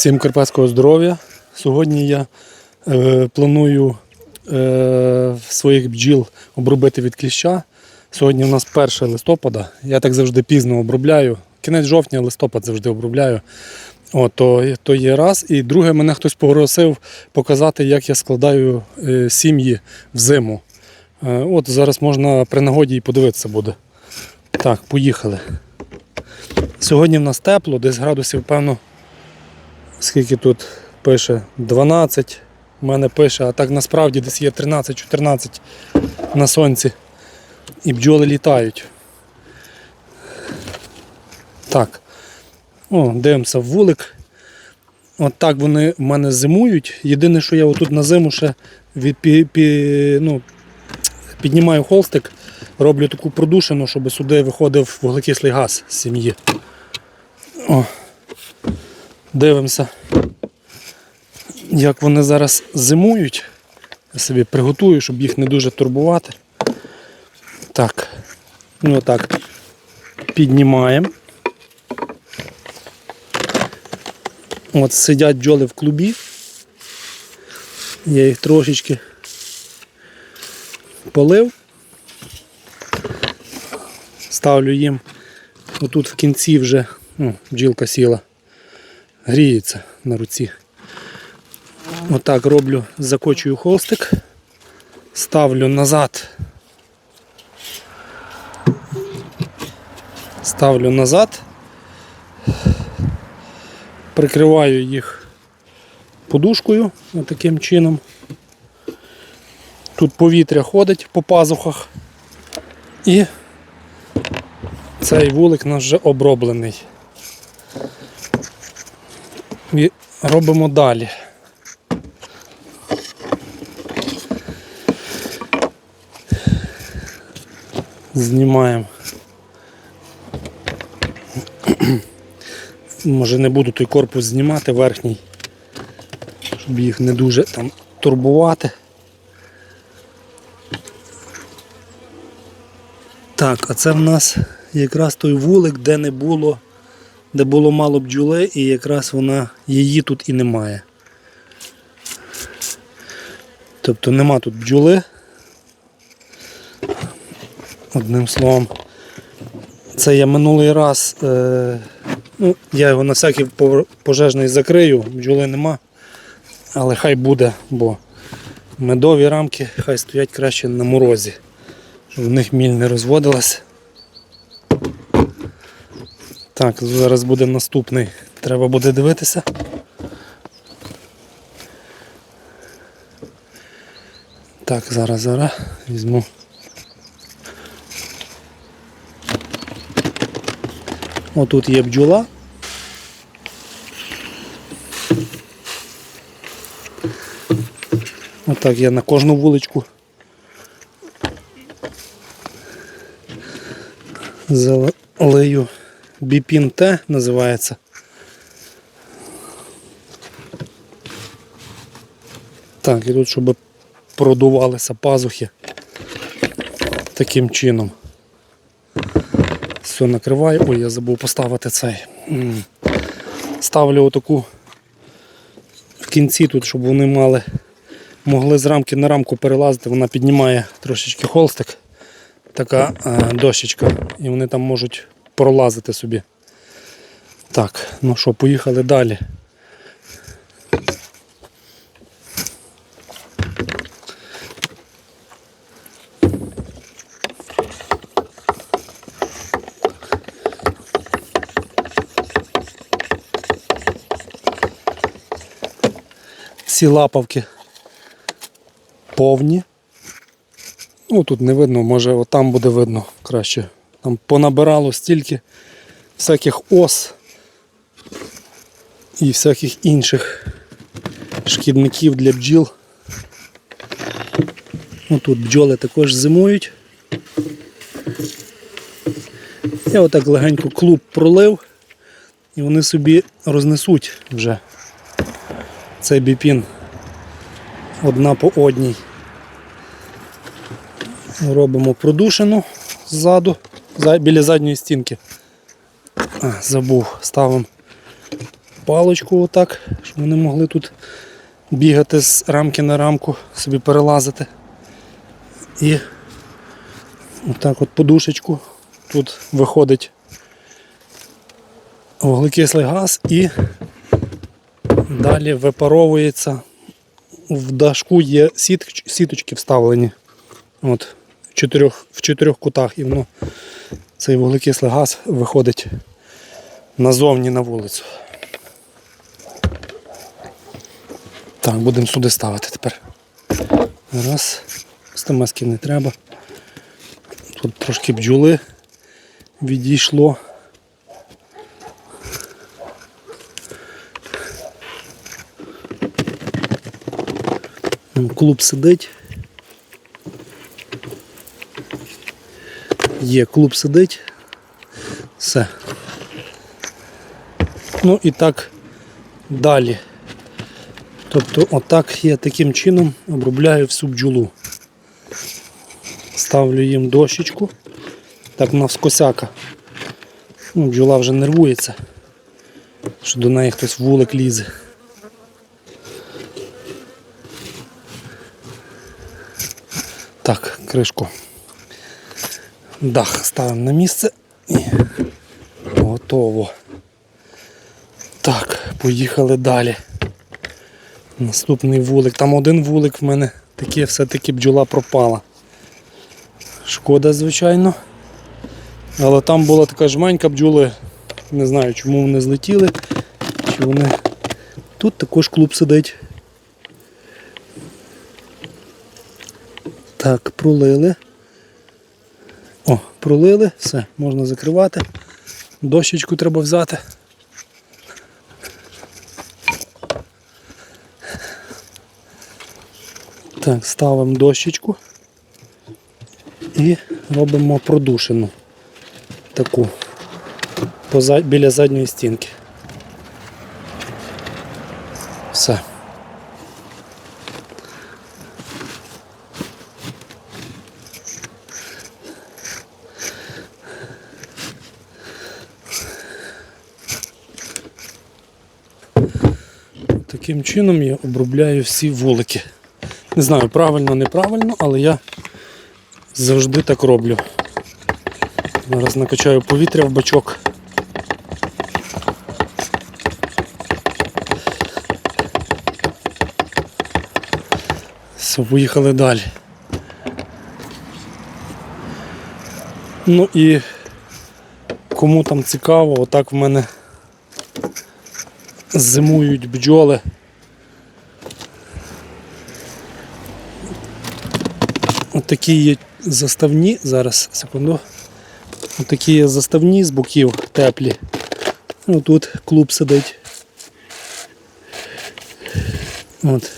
Всім карпатського здоров'я. Сьогодні я е, планую е, своїх бджіл обробити від кліща. Сьогодні у нас 1 листопада. Я так завжди пізно обробляю. Кінець жовтня, листопад завжди обробляю. О, то, то є раз. І друге, мене хтось попросив показати, як я складаю е, сім'ї взиму. Е, от зараз можна при нагоді і подивитися буде. Так, поїхали. Сьогодні в нас тепло, десь градусів, певно, скільки тут пише 12, в мене пише, а так насправді десь є 13-14 на сонці. І бджоли літають. Так. О, дивимося в вулик. От так вони в мене зимують. Єдине, що я отут на зиму ще від, пі, пі, ну, піднімаю холстик, роблю таку продушину, щоб сюди виходив вуглекислий газ з сім'ї. О. Дивимося, як вони зараз зимують. Я собі приготую, щоб їх не дуже турбувати. Так, ну так, піднімаємо. От сидять бджоли в клубі. Я їх трошечки полив. Ставлю їм отут в кінці вже ну, бджілка сіла, гріється на руці. Отак роблю, закочую холстик, ставлю назад. Ставлю назад, прикриваю їх подушкою таким чином. Тут повітря ходить по пазухах і цей вулик наш вже оброблений. І робимо далі. Знімаємо. Може не буду той корпус знімати верхній, щоб їх не дуже там турбувати. Так, а це в нас якраз той вулик, де не було, де було мало бджоли, і якраз вона її тут і немає. Тобто нема тут бджоли. Одним словом, це я минулий раз, е, ну, я його на всякий пожежний закрию, бджоли нема, але хай буде, бо медові рамки хай стоять краще на морозі щоб в них міль не розводилась. Так, зараз буде наступний. Треба буде дивитися. Так, зараз, зараз візьму. Отут є бджола. Отак я на кожну вуличку залию біпін Т називається. Так, і тут, щоб продувалися пазухи таким чином. Все накриваю. Ой, я забув поставити цей. Ставлю отаку в кінці тут, щоб вони мали, могли з рамки на рамку перелазити, вона піднімає трошечки холстик така е, дощечка, і вони там можуть пролазити собі. Так, ну що, поїхали далі. Всі лапавки повні. Ну тут не видно, може отам буде видно краще. Там понабирало стільки всяких ос і всяких інших шкідників для бджіл. Ну, тут бджоли також зимують. Я отак легенько клуб пролив і вони собі рознесуть вже цей біпін одна по одній. Робимо продушину ззаду, за- біля задньої стінки. Забув, ставимо паличку отак, щоб вони могли тут бігати з рамки на рамку, собі перелазити. І отак от подушечку. Тут виходить вуглекислий газ і далі випаровується. В дашку є сіточки вставлені. От, чотирьох, в чотирьох кутах і воно цей вуглекислий газ виходить назовні на вулицю. Так, будемо сюди ставити тепер. Раз. Стамесків не треба. Тут трошки бджоли відійшло. Клуб сидить. Є, клуб сидить. Все. Ну і так далі. Тобто отак я таким чином обробляю всю бджолу. Ставлю їм дощечку. Так навскосяка. Ну, бджола вже нервується, що до неї хтось вулик лізе. Так, кришку. Дах ставимо на місце і готово. Так, поїхали далі. Наступний вулик. Там один вулик в мене таке все-таки бджола пропала. Шкода, звичайно. Але там була така жменька бджоли. Не знаю, чому вони злетіли. Чи вони. Тут також клуб сидить. Так, пролили. О, пролили, все, можна закривати. Дощечку треба взяти. Так, ставимо дощечку і робимо продушину таку біля задньої стінки. Все. Таким чином я обробляю всі вулики. Не знаю, правильно, неправильно, але я завжди так роблю. Зараз накачаю повітря в бачок. Все, поїхали далі. Ну і кому там цікаво, отак в мене зимують бджоли. Отакі є заставні, зараз, секунду. Отакі є заставні з боків теплі. Ну, тут клуб сидить. От.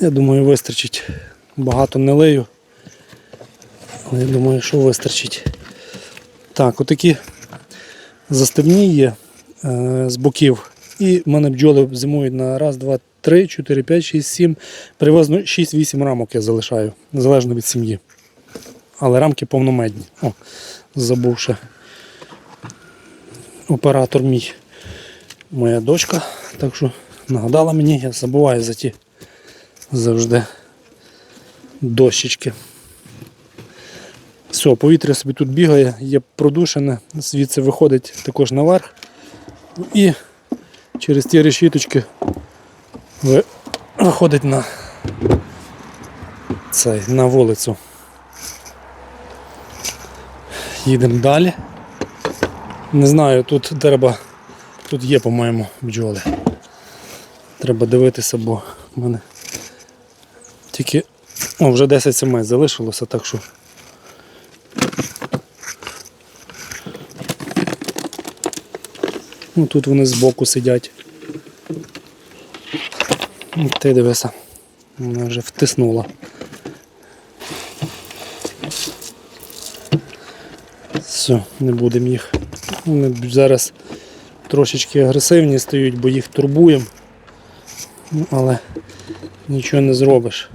Я думаю, вистачить. Багато не лею. Але я думаю, що вистачить. Так, отакі заставні є е, з боків. І в мене бджоли зимують на раз, два, три, чотири, п'ять, шість, сім. Привозно 6-8 рамок я залишаю, незалежно від сім'ї. Але рамки повномедні. О, забув ще. Оператор мій, моя дочка. Так що нагадала мені, я забуваю за ті завжди дощечки. Все, повітря собі тут бігає, є продушене, звідси виходить також наверх. І через ті решіточки виходить на цей, на вулицю. Їдемо далі. Не знаю, тут треба, тут є, по-моєму, бджоли. Треба дивитися, бо в мене тільки о, вже 10 сімей залишилося, так що Ну, тут вони збоку сидять. Ну, Ти дивися, вона вже втиснула. Все, не будемо їх. Вони зараз трошечки агресивні стають, бо їх турбуємо. Ну, але нічого не зробиш.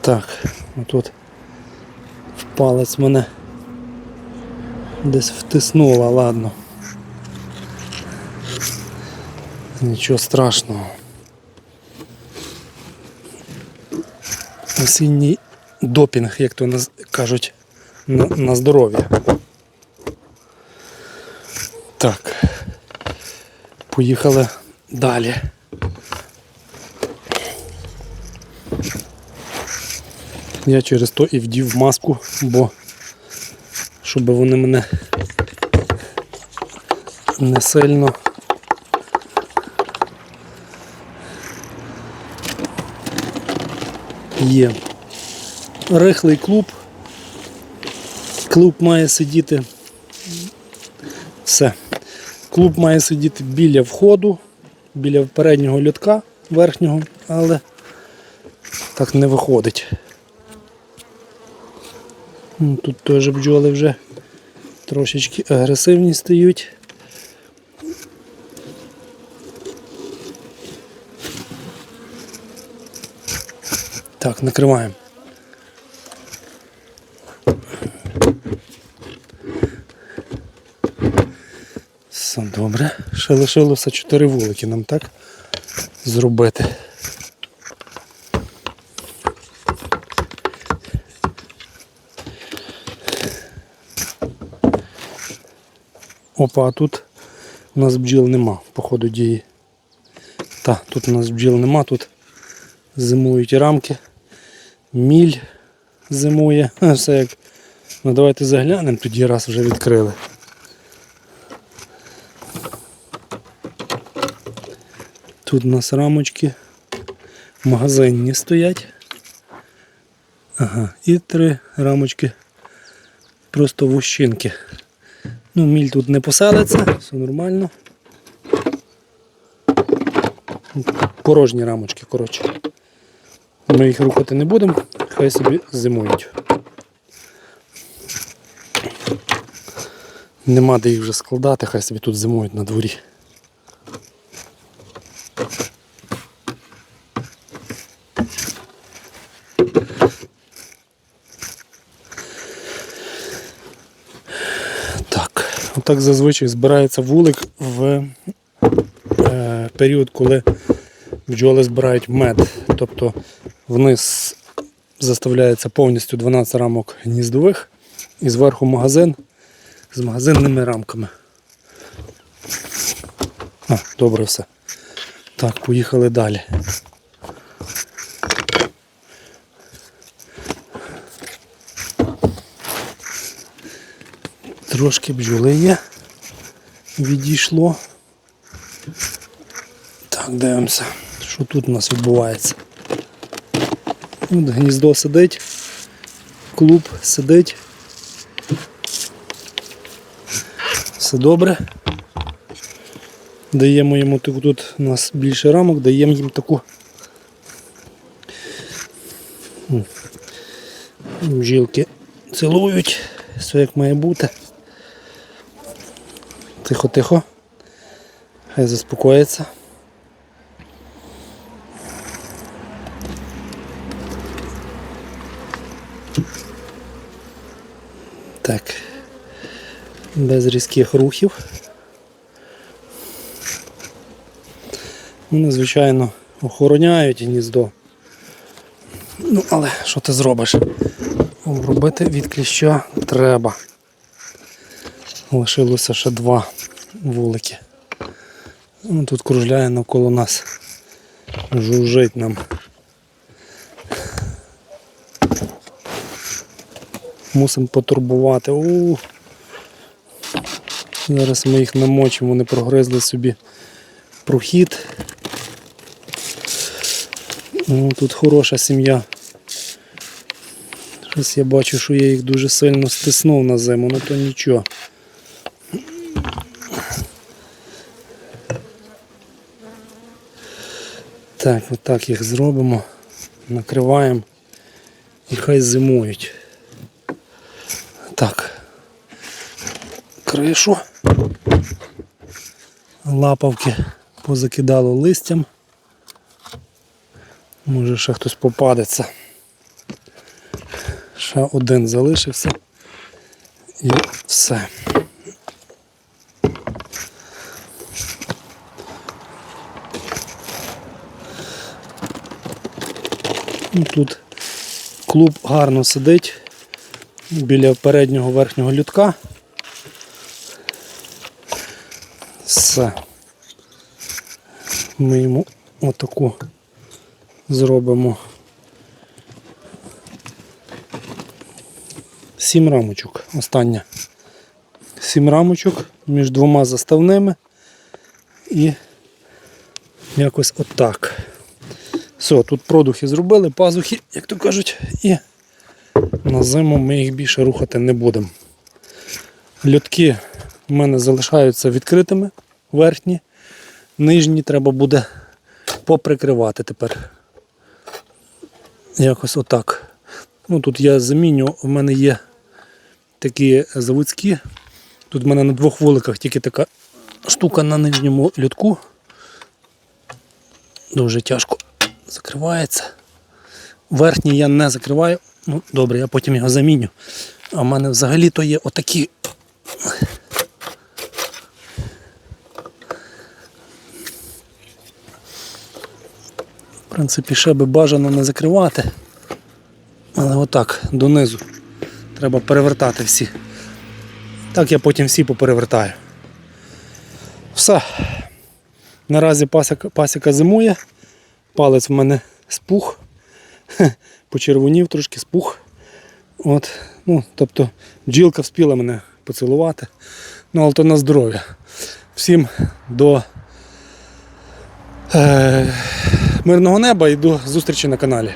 Так, отут в палець мене Десь втиснула, ладно. Нічого страшного. Осінній допінг, як то кажуть, на, на здоров'я. Так. Поїхали далі. Я через то і вдів маску, бо щоб вони мене не сильно є. Рихлий клуб. Клуб має сидіти. Все. Клуб має сидіти біля входу, біля переднього льотка верхнього, але так не виходить. Тут теж бджоли вже трошечки агресивні стають. Так, накриваємо. Все добре. Ще лишилося 4 вулики нам так зробити. Опа, а тут у нас бджіл нема, по ходу дії. Та, тут у нас бджіл нема, тут зимують рамки, міль зимує, все як. Ну давайте заглянемо, тоді раз вже відкрили. Тут у нас рамочки магазинні стоять. Ага, і три рамочки просто вущинки. Ну, міль тут не поселиться, все нормально. Порожні рамочки, коротше. Ми їх рухати не будемо, хай собі зимують. Нема де їх вже складати, хай собі тут зимують на дворі. Так, отак зазвичай збирається вулик в е, період, коли бджоли збирають мед. Тобто вниз заставляється повністю 12 рамок гніздових і зверху магазин з магазинними рамками. А, добре все. Так, поїхали далі. Трошки бджоли є. Відійшло. Так, дивимося, що тут у нас відбувається. От гніздо сидить, клуб сидить. Все добре. Даємо йому таку, тут у нас більше рамок, даємо їм таку. Бджілки цілують, все як має бути. Тихо-тихо. Хай заспокоїться. Так. Без різких рухів. Вони, звичайно, охороняють гніздо. Ну, але що ти зробиш? Обробити від кліща треба. Лишилося ще два вулики. Тут кружляє навколо нас. Жужжить нам. Мусимо потурбувати. У. Зараз ми їх намочимо, вони прогризли собі прохід. Ну, тут хороша сім'я. Щось я бачу, що я їх дуже сильно стиснув на зиму, ну то нічого. Так, отак їх зробимо, накриваємо і хай зимують. Так. Кришу. Лапавки позакидало листям. Може ще хтось попадеться. Ще один залишився і все. Ну, тут клуб гарно сидить біля переднього верхнього лютка. Все. Ми йому отаку зробимо. Сім рамочок. Остання. Сім рамочок між двома заставними. І якось отак. Все, тут продухи зробили, пазухи, як то кажуть, і на зиму ми їх більше рухати не будемо. Льотки в мене залишаються відкритими, верхні, нижні треба буде поприкривати тепер. Якось отак. Ну, тут я заміню, в мене є такі заводські. Тут в мене на двох вуликах тільки така штука на нижньому льотку. Дуже тяжко закривається. Верхній я не закриваю. Ну, добре, я потім його заміню. А в мене взагалі то є отакі. В принципі, ще би бажано не закривати. Але отак, донизу. Треба перевертати всі. Так я потім всі поперевертаю. Все. Наразі пасіка, пасіка зимує. Палець в мене спух. Почервонів трошки спух. От, ну, тобто бджілка вспіла мене поцілувати. Ну, але то на здоров'я. Всім до е, мирного неба і до зустрічі на каналі.